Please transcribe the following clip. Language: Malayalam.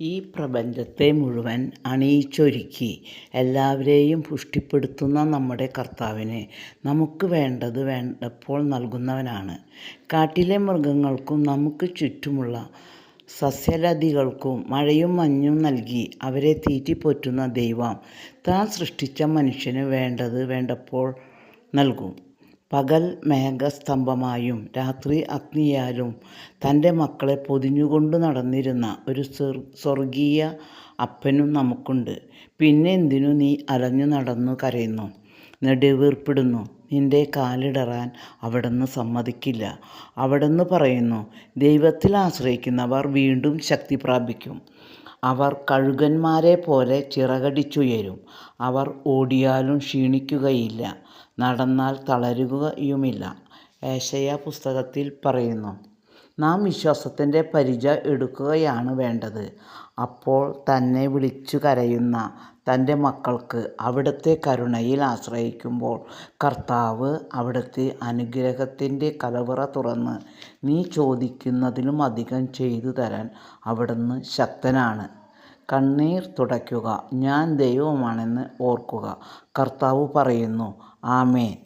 ഈ പ്രപഞ്ചത്തെ മുഴുവൻ അണിയിച്ചൊരുക്കി എല്ലാവരെയും പുഷ്ടിപ്പെടുത്തുന്ന നമ്മുടെ കർത്താവിന് നമുക്ക് വേണ്ടത് വേണ്ടപ്പോൾ നൽകുന്നവനാണ്. കാട്ടിലെ മൃഗങ്ങൾക്കും നമുക്ക് ചുറ്റുമുള്ള സസ്യലതികൾക്കും മഴയും മഞ്ഞും നൽകി അവരെ തീറ്റിപ്പോറ്റുന്ന ദൈവം താൻ സൃഷ്ടിച്ച മനുഷ്യന് വേണ്ടത് വേണ്ടപ്പോൾ നൽകും. പകൽ മേഘസ്തംഭമായും രാത്രി അഗ്നിയാലും തന്റെ മക്കളെ പൊതിഞ്ഞുകൊണ്ട് നടന്നിരുന്ന ഒരു സ്വർഗീയ അപ്പനും നമുക്കുണ്ട്. പിന്നെ എന്തിനു നീ അലഞ്ഞു നടന്നു കരയുന്നു? നെടുവീർപ്പിടുന്നു. നിന്റെ കാലിടറാൻ അവിടുന്ന് സമ്മതിക്കില്ല. അവിടുന്ന് പറയുന്നു ദൈവത്തിൽ ആശ്രയിക്കുന്നവർ വീണ്ടും ശക്തി പ്രാപിക്കും. അവർ കഴുകന്മാരെ പോലെ ചിറകടിച്ചുയരും. അവർ ഓടിയാലും ക്ഷീണിക്കുകയില്ല. നടന്നാൽ തളരുകയുമില്ല. ഏശയ്യാ പുസ്തകത്തിൽ പറയുന്നു. നാം വിശ്വാസത്തിന്റെ പരിച എടുക്കുകയാണ് വേണ്ടത്. അപ്പോൾ തന്നെ വിളിച്ചു കരയുന്ന തന്റെ മക്കൾക്ക് അവിടുത്തെ കരുണയിൽ ആശ്രയിക്കുമ്പോൾ കർത്താവ് അവിടുത്തെ അനുഗ്രഹത്തിന്റെ കലവറ തുറന്ന് നീ ചോദിക്കുന്നതിലും അധികം ചെയ്തു തരാൻ അവിടുന്ന് ശക്തനാണ്. കണ്ണീർ തുടയ്ക്കുക. ഞാൻ ദൈവമാണെന്ന് ഓർക്കുക. കർത്താവ് പറയുന്നു ആമേൻ.